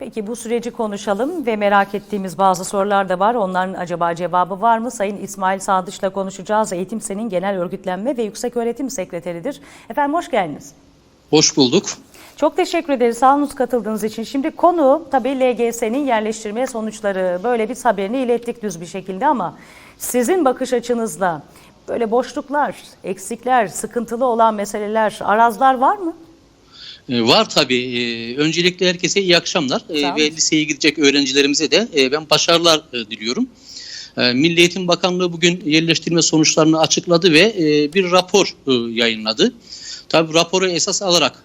Peki bu süreci konuşalım ve merak ettiğimiz bazı sorular da var. Onların acaba cevabı var mı? Sayın İsmail Sadıç'la konuşacağız. Eğitim Sen'in Genel Örgütlenme ve Yüksek Öğretim Sekreteridir. Efendim hoş geldiniz. Hoş bulduk. Çok teşekkür ederiz sağ olun katıldığınız için. Şimdi konu tabii LGS'nin yerleştirme sonuçları. Böyle bir haberini ilettik düz bir şekilde ama sizin bakış açınızla böyle boşluklar, eksikler, sıkıntılı olan meseleler, arazlar var mı? Ee, Var tabii. Ee, Öncelikle herkese iyi akşamlar Ee, Sağ olun. ve liseye gidecek öğrencilerimize de e, ben başarılar e, diliyorum. Ee, Milli Eğitim Bakanlığı bugün yerleştirme sonuçlarını açıkladı ve e, bir rapor yayınladı. Tabii raporu esas alarak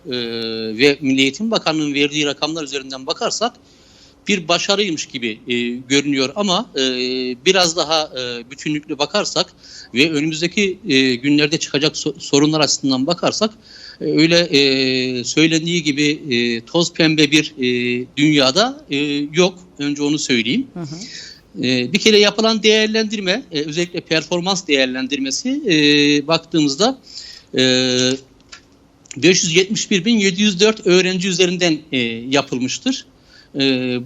ve Milli Eğitim Bakanlığı'nın verdiği rakamlar üzerinden bakarsak bir başarıymış gibi e, görünüyor ama e, biraz daha e, bütünlüklü bakarsak ve önümüzdeki e, günlerde çıkacak so- sorunlar açısından bakarsak e, öyle e, söylendiği gibi e, toz pembe bir e, dünyada e, yok. Önce onu söyleyeyim. E, bir kere yapılan değerlendirme, e, özellikle performans değerlendirmesi e, baktığımızda e, 571.704 öğrenci üzerinden e, yapılmıştır. E,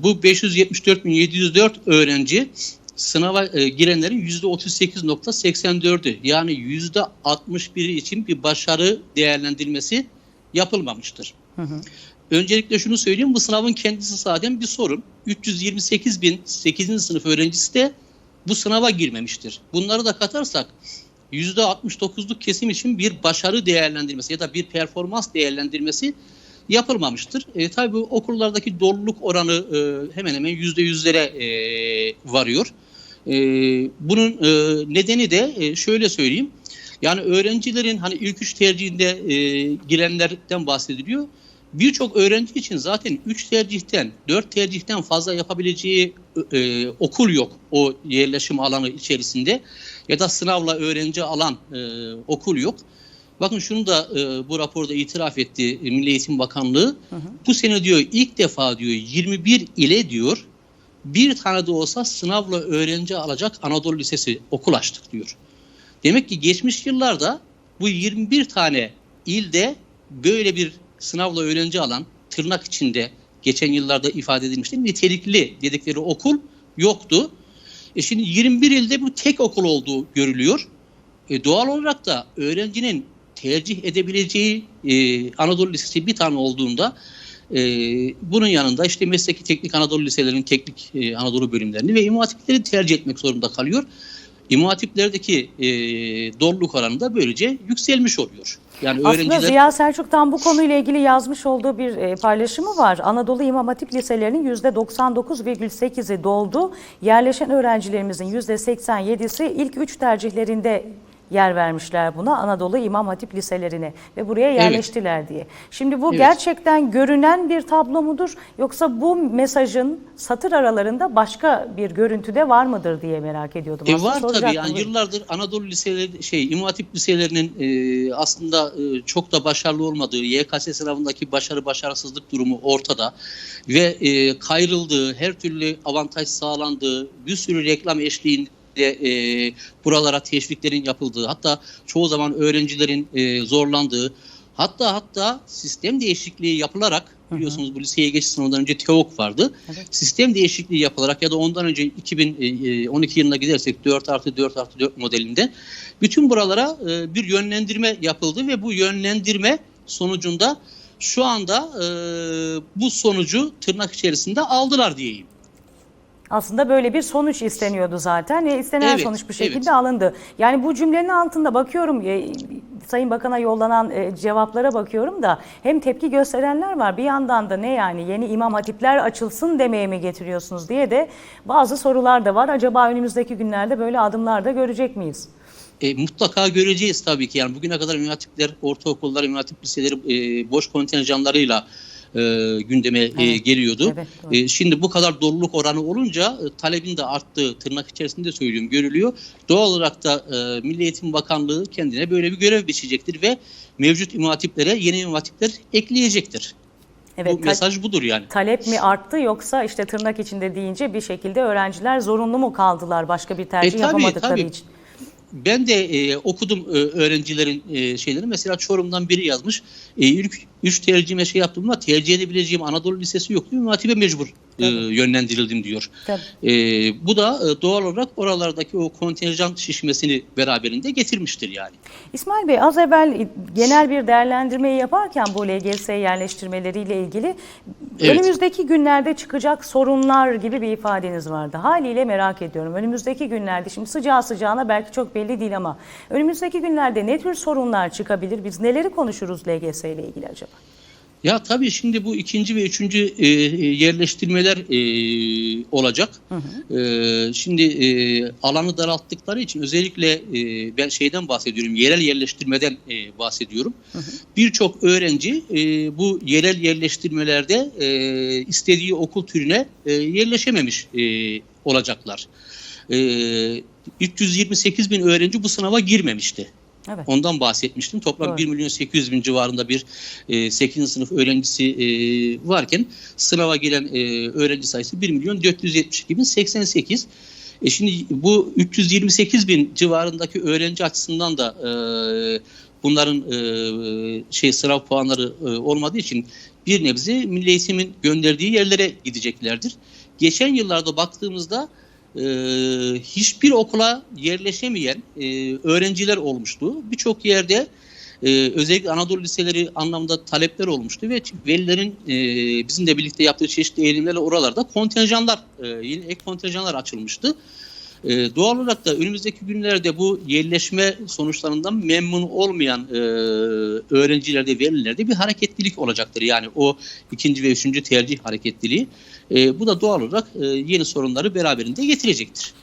bu 574.704 öğrenci sınava e, girenlerin %38.84'ü yani %61'i için bir başarı değerlendirmesi yapılmamıştır. Öncelikle şunu söyleyeyim bu sınavın kendisi zaten bir sorun. 328 bin 8. sınıf öğrencisi de bu sınava girmemiştir. Bunları da katarsak %69'luk kesim için bir başarı değerlendirmesi ya da bir performans değerlendirmesi yapılmamıştır. E, tabii bu okullardaki doluluk oranı e, hemen hemen %100'lere e, varıyor. E, bunun e, nedeni de e, şöyle söyleyeyim. Yani öğrencilerin hani ilk üç tercihinde e, girenlerden bahsediliyor. Birçok öğrenci için zaten 3 tercihten 4 tercihten fazla yapabileceği e, okul yok o yerleşim alanı içerisinde ya da sınavla öğrenci alan e, okul yok. Bakın şunu da e, bu raporda itiraf etti e, Milli Eğitim Bakanlığı. Bu sene diyor ilk defa diyor 21 ile diyor bir tane de olsa sınavla öğrenci alacak Anadolu Lisesi okul açtık diyor. Demek ki geçmiş yıllarda bu 21 tane ilde böyle bir sınavla öğrenci alan tırnak içinde geçen yıllarda ifade edilmişti. Nitelikli dedikleri okul yoktu. E şimdi 21 ilde bu tek okul olduğu görülüyor. E doğal olarak da öğrencinin tercih edebileceği e, Anadolu Lisesi bir tane olduğunda e, bunun yanında işte mesleki teknik Anadolu liselerinin teknik e, Anadolu bölümlerini ve İmam Hatipleri tercih etmek zorunda kalıyor. İmam Hatiplerdeki e, doluluk oranı da böylece yükselmiş oluyor. Yani Aslında öğrenciler Ziya Selçuk'tan bu konuyla ilgili yazmış olduğu bir e, paylaşımı var. Anadolu İmam Hatip liselerinin %99,8'i doldu. Yerleşen öğrencilerimizin %87'si ilk üç tercihlerinde yer vermişler buna Anadolu İmam Hatip liselerine ve buraya yerleştiler diye. Şimdi bu Evet. gerçekten görünen bir tablo mudur yoksa bu mesajın satır aralarında başka bir görüntüde var mıdır diye merak ediyordum. E Aslında var tabii yani yıllardır Anadolu liseleri şey İmam Hatip liselerinin e, aslında e, çok da başarılı olmadığı YKS sınavındaki başarı başarısızlık durumu ortada ve e, kayrıldığı her türlü avantaj sağlandığı bir sürü reklam eşliğinde e, buralara teşviklerin yapıldığı hatta çoğu zaman öğrencilerin e, zorlandığı hatta hatta sistem değişikliği yapılarak biliyorsunuz bu liseye geçiş sınavından önce TEOK vardı. Evet. Sistem değişikliği yapılarak ya da ondan önce 2012 yılına gidersek 4 artı 4 artı 4 modelinde bütün buralara e, bir yönlendirme yapıldı ve bu yönlendirme sonucunda şu anda e, bu sonucu tırnak içerisinde aldılar diyeyim. Aslında böyle bir sonuç isteniyordu zaten ve istenen Evet, sonuç bir şekilde evet. alındı. Yani bu cümlenin altında bakıyorum e, Sayın Bakan'a yollanan e, cevaplara bakıyorum da hem tepki gösterenler var bir yandan da ne yani yeni imam hatipler açılsın demeye mi getiriyorsunuz diye de bazı sorular da var. Acaba önümüzdeki günlerde böyle adımlar da görecek miyiz? E, mutlaka göreceğiz tabii ki. Yani bugüne kadar İmam Hatipler, ortaokullar, İmam Hatip liseleri e, boş kontenjanlarıyla e, gündeme e, Evet, geliyordu. evet, doğru. E, şimdi bu kadar doluluk oranı olunca e, talebin de arttığı tırnak içerisinde söylüyorum görülüyor. Doğal olarak da e, Milli Eğitim Bakanlığı kendine böyle bir görev biçecektir ve mevcut İmam Hatiplere yeni İmam Hatipler ekleyecektir. Evet, bu mesaj budur yani. talep mi arttı yoksa işte tırnak içinde deyince bir şekilde öğrenciler zorunlu mu kaldılar başka bir tercih E, tabii, yapamadıkları tabii. için? Ben de e, okudum e, öğrencilerin e, şeyleri. Mesela Çorum'dan biri yazmış. E, ilk üç tercihime şey yaptım ama tercih edebileceğim Anadolu Lisesi yok diyor. Matibe mecbur e, yönlendirildim diyor. E, bu da e, doğal olarak oralardaki o kontenjan şişmesini beraberinde getirmiştir yani. İsmail Bey az evvel genel bir değerlendirmeyi yaparken bu LGS yerleştirmeleriyle ilgili Evet. önümüzdeki günlerde çıkacak sorunlar gibi bir ifadeniz vardı. Haliyle merak ediyorum. Önümüzdeki günlerde şimdi sıcağı sıcağına belki çok belli değil ama önümüzdeki günlerde ne tür sorunlar çıkabilir? Biz neleri konuşuruz LGS ile ilgili acaba? Ya tabii şimdi bu ikinci ve üçüncü e, yerleştirmeler e, olacak. E, şimdi e, alanı daralttıkları için özellikle e, ben şeyden bahsediyorum, yerel yerleştirmeden e, bahsediyorum. Birçok öğrenci e, bu yerel yerleştirmelerde e, istediği okul türüne e, yerleşememiş e, olacaklar. E, 328 bin öğrenci bu sınava girmemişti. Evet. Ondan bahsetmiştim. Toplam Doğru. 1 milyon 800 bin civarında bir e, 8. sınıf öğrencisi e, varken sınava giren e, öğrenci sayısı 1 milyon 472 bin 88. E şimdi bu 328 bin civarındaki öğrenci açısından da e, bunların e, şey sınav puanları e, olmadığı için bir nebze Milli Eğitim'in gönderdiği yerlere gideceklerdir. Geçen yıllarda baktığımızda e, hiçbir okula yerleşemeyen e, öğrenciler olmuştu. Birçok yerde e, özellikle Anadolu liseleri anlamda talepler olmuştu ve velilerin e, bizimle birlikte yaptığı çeşitli eğilimlerle oralarda kontenjanlar, e, yeni ek kontenjanlar açılmıştı. E, doğal olarak da önümüzdeki günlerde bu yerleşme sonuçlarından memnun olmayan e, öğrencilerde, velilerde bir hareketlilik olacaktır. Yani o ikinci ve üçüncü tercih hareketliliği. E, bu da doğal olarak e, yeni sorunları beraberinde getirecektir.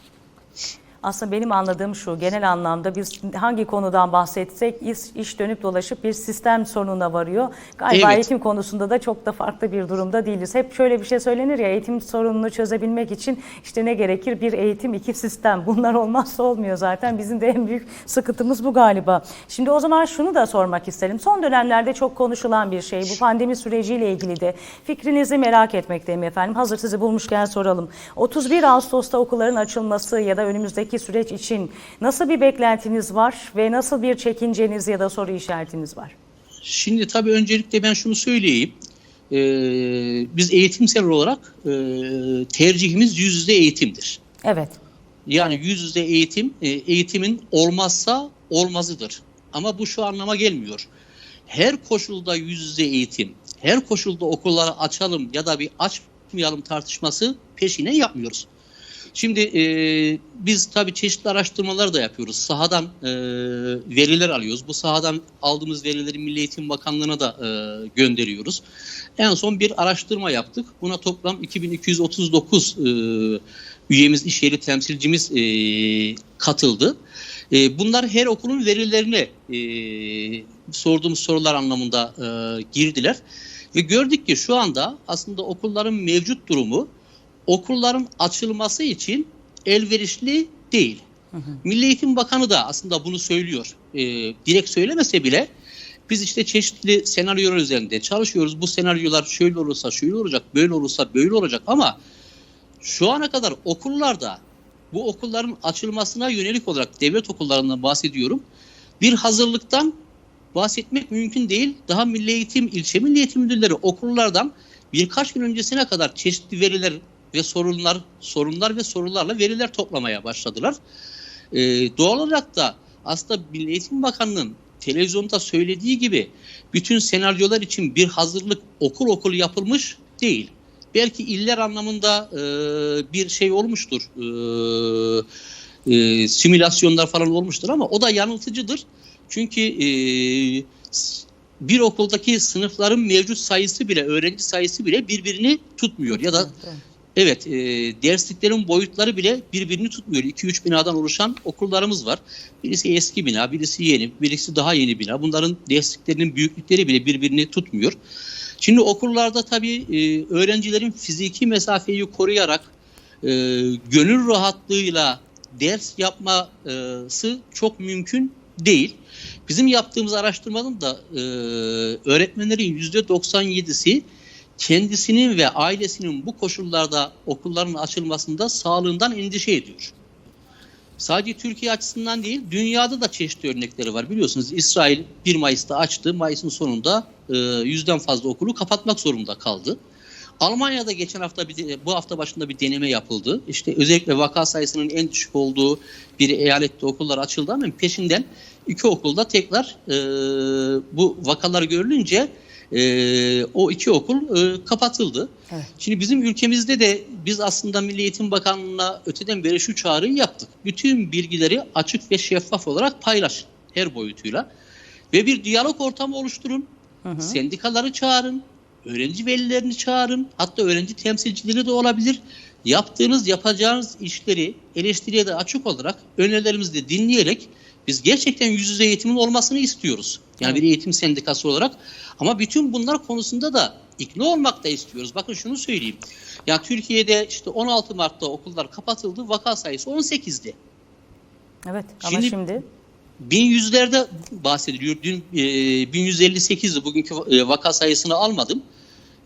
Aslında benim anladığım şu, genel anlamda biz hangi konudan bahsetsek iş, iş dönüp dolaşıp bir sistem sorununa varıyor. Galiba Evet. eğitim konusunda da çok da farklı bir durumda değiliz. Hep şöyle bir şey söylenir ya, eğitim sorununu çözebilmek için işte ne gerekir? Bir eğitim, iki sistem. Bunlar olmazsa olmuyor zaten. Bizim de en büyük sıkıntımız bu galiba. Şimdi o zaman şunu da sormak isterim. Son dönemlerde çok konuşulan bir şey. Bu pandemi süreciyle ilgili de fikrinizi merak etmekteyim efendim. Hazır sizi bulmuşken soralım. 31 Ağustos'ta okulların açılması ya da önümüzdeki süreç için nasıl bir beklentiniz var ve nasıl bir çekinceniz ya da soru işaretiniz var? Şimdi tabii öncelikle ben şunu söyleyeyim. Ee, biz eğitimsel olarak e, tercihimiz yüz yüze eğitimdir. Evet. Yani yüz yüze eğitim e, eğitimin olmazsa olmazıdır. Ama bu şu anlama gelmiyor. Her koşulda yüz yüze eğitim, her koşulda okulları açalım ya da bir açmayalım tartışması peşine yapmıyoruz. Şimdi e, biz tabii çeşitli araştırmalar da yapıyoruz. Sahadan e, veriler alıyoruz. Bu sahadan aldığımız verileri Milli Eğitim Bakanlığı'na da e, gönderiyoruz. En son bir araştırma yaptık. Buna toplam 2239 e, üyemiz, iş yeri temsilcimiz e, katıldı. E, bunlar her okulun verilerine e, sorduğumuz sorular anlamında e, girdiler. Ve gördük ki şu anda aslında okulların mevcut durumu okulların açılması için elverişli değil. Milli Eğitim Bakanı da aslında bunu söylüyor. E, direkt söylemese bile biz işte çeşitli senaryolar üzerinde çalışıyoruz. Bu senaryolar şöyle olursa şöyle olacak, böyle olursa böyle olacak ama şu ana kadar okullarda bu okulların açılmasına yönelik olarak devlet okullarından bahsediyorum. Bir hazırlıktan bahsetmek mümkün değil. Daha Milli Eğitim, ilçe Milli Eğitim Müdürleri okullardan birkaç gün öncesine kadar çeşitli veriler ve sorunlar, sorunlar ve sorularla veriler toplamaya başladılar. Ee, doğal olarak da aslında Milli Eğitim Bakanlığı'nın televizyonda söylediği gibi bütün senaryolar için bir hazırlık okul okul yapılmış değil. Belki iller anlamında e, bir şey olmuştur, e, e, simülasyonlar falan olmuştur ama o da yanıltıcıdır. Çünkü e, bir okuldaki sınıfların mevcut sayısı bile, öğrenci sayısı bile birbirini tutmuyor. Ya da Evet, e, dersliklerin boyutları bile birbirini tutmuyor. 2-3 binadan oluşan okullarımız var. Birisi eski bina, birisi yeni, birisi daha yeni bina. Bunların dersliklerinin büyüklükleri bile birbirini tutmuyor. Şimdi okullarda tabii e, öğrencilerin fiziki mesafeyi koruyarak e, gönül rahatlığıyla ders yapması çok mümkün değil. Bizim yaptığımız araştırmanın da e, öğretmenlerin %97'si kendisinin ve ailesinin bu koşullarda okulların açılmasında sağlığından endişe ediyor. Sadece Türkiye açısından değil, dünyada da çeşitli örnekleri var. Biliyorsunuz İsrail 1 Mayıs'ta açtı. Mayıs'ın sonunda e, yüzden fazla okulu kapatmak zorunda kaldı. Almanya'da geçen hafta bir bu hafta başında bir deneme yapıldı. İşte özellikle vaka sayısının en düşük olduğu bir eyalette okullar açıldı ama peşinden iki okulda tekrar e, bu vakalar görülünce e, o iki okul e, kapatıldı. Evet. Şimdi bizim ülkemizde de biz aslında Milli Eğitim Bakanlığı'na öteden beri şu çağrıyı yaptık. Bütün bilgileri açık ve şeffaf olarak paylaş her boyutuyla. Ve bir diyalog ortamı oluşturun. Sendikaları çağırın. Öğrenci velilerini çağırın. Hatta öğrenci temsilcileri de olabilir. Yaptığınız, yapacağınız işleri eleştiriye de açık olarak önerilerimizi de dinleyerek biz gerçekten yüz yüze eğitimin olmasını istiyoruz. Yani bir eğitim sendikası olarak. Ama bütün bunlar konusunda da ikna olmak da istiyoruz. Bakın şunu söyleyeyim. Ya Türkiye'de işte 16 Mart'ta okullar kapatıldı. Vaka sayısı 18'di. Evet ama Şimdi- şimdi Bin yüzlerde bahsediliyor. Dün e, 1158'di. Bugünkü e, vaka sayısını almadım.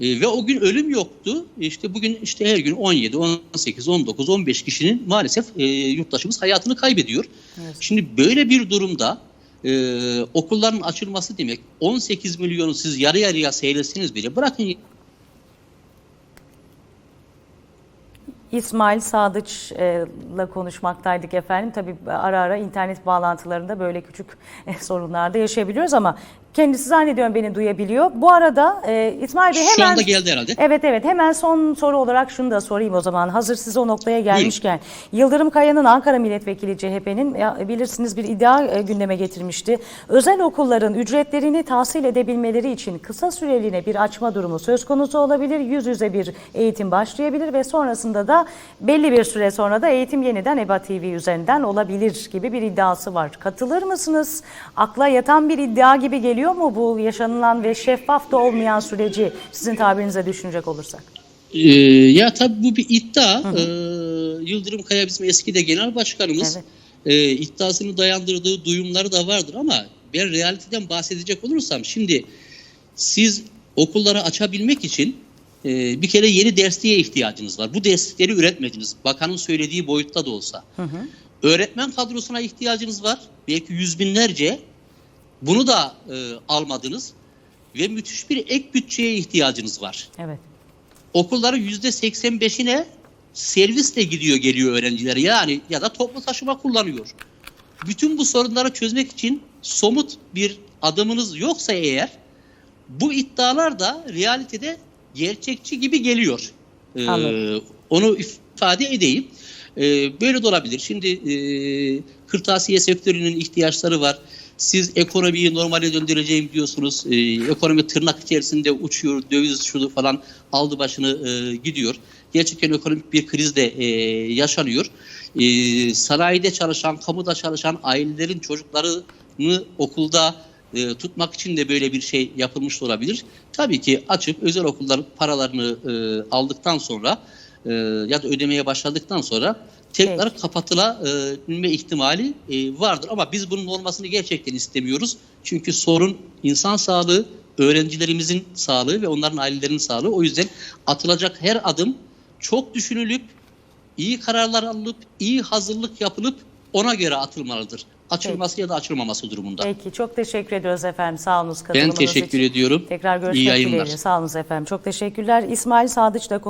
E, ve o gün ölüm yoktu. İşte bugün işte her gün 17, 18, 19, 15 kişinin maalesef e, yurttaşımız hayatını kaybediyor. Evet. Şimdi böyle bir durumda e, okulların açılması demek 18 milyonu siz yarı yarıya seyretseniz bile bırakın İsmail Sadıç'la konuşmaktaydık efendim. Tabii ara ara internet bağlantılarında böyle küçük e, sorunlar da yaşayabiliyoruz ama kendisi zannediyorum beni duyabiliyor. Bu arada e, İsmail Bey hemen... şu anda geldi herhalde. Evet evet hemen son soru olarak şunu da sorayım o zaman. Hazır siz o noktaya gelmişken. Yıldırım Kaya'nın Ankara Milletvekili CHP'nin bilirsiniz bir iddia e, gündeme getirmişti. Özel okulların ücretlerini tahsil edebilmeleri için kısa süreliğine bir açma durumu söz konusu olabilir. Yüz yüze bir eğitim başlayabilir ve sonrasında da belli bir süre sonra da eğitim yeniden EBA TV üzerinden olabilir gibi bir iddiası var. Katılır mısınız? Akla yatan bir iddia gibi geliyor mu bu yaşanılan ve şeffaf da olmayan süreci sizin tabirinize düşünecek olursak? Ee, ya tabii bu bir iddia. Ee, Yıldırım Kaya bizim eski de genel başkanımız. Evet. Ee, iddiasını dayandırdığı duyumları da vardır ama ben realiteden bahsedecek olursam şimdi siz okulları açabilmek için e, bir kere yeni dersliğe ihtiyacınız var. Bu derslikleri üretmediniz. Bakanın söylediği boyutta da olsa. Öğretmen kadrosuna ihtiyacınız var. Belki yüz binlerce. Bunu da e, almadınız. Ve müthiş bir ek bütçeye ihtiyacınız var Evet. okulların yüzde 85'ine servisle gidiyor geliyor öğrenciler yani ya da toplu taşıma kullanıyor. Bütün bu sorunları çözmek için somut bir adımınız yoksa eğer bu iddialar da realitede gerçekçi gibi geliyor. Ee, Anladım. onu ifade edeyim. Ee, böyle de olabilir. Şimdi e, kırtasiye sektörünün ihtiyaçları var. Siz ekonomiyi normale döndüreceğim diyorsunuz. Ee, ekonomi tırnak içerisinde uçuyor, döviz şunu falan aldı başını e, gidiyor. Gerçekten ekonomik bir kriz de e, yaşanıyor. E, sanayide çalışan, kamuda çalışan ailelerin çocuklarını okulda e, tutmak için de böyle bir şey yapılmış olabilir. Tabii ki açıp özel okullar paralarını e, aldıktan sonra e, ya da ödemeye başladıktan sonra tekrar kapatılabilme ihtimali e, vardır. Ama biz bunun olmasını gerçekten istemiyoruz. Çünkü sorun insan sağlığı, öğrencilerimizin sağlığı ve onların ailelerinin sağlığı. O yüzden atılacak her adım çok düşünülüp, iyi kararlar alınıp, iyi hazırlık yapılıp ona göre atılmalıdır. Açılması ya da açılmaması durumunda. Peki çok teşekkür ediyoruz efendim. Sağ olunuz Ben katılımınız teşekkür için. ediyorum. Tekrar görüşmek dileğiyle. Sağ olunuz efendim. Çok teşekkürler. İsmail Sadıç'la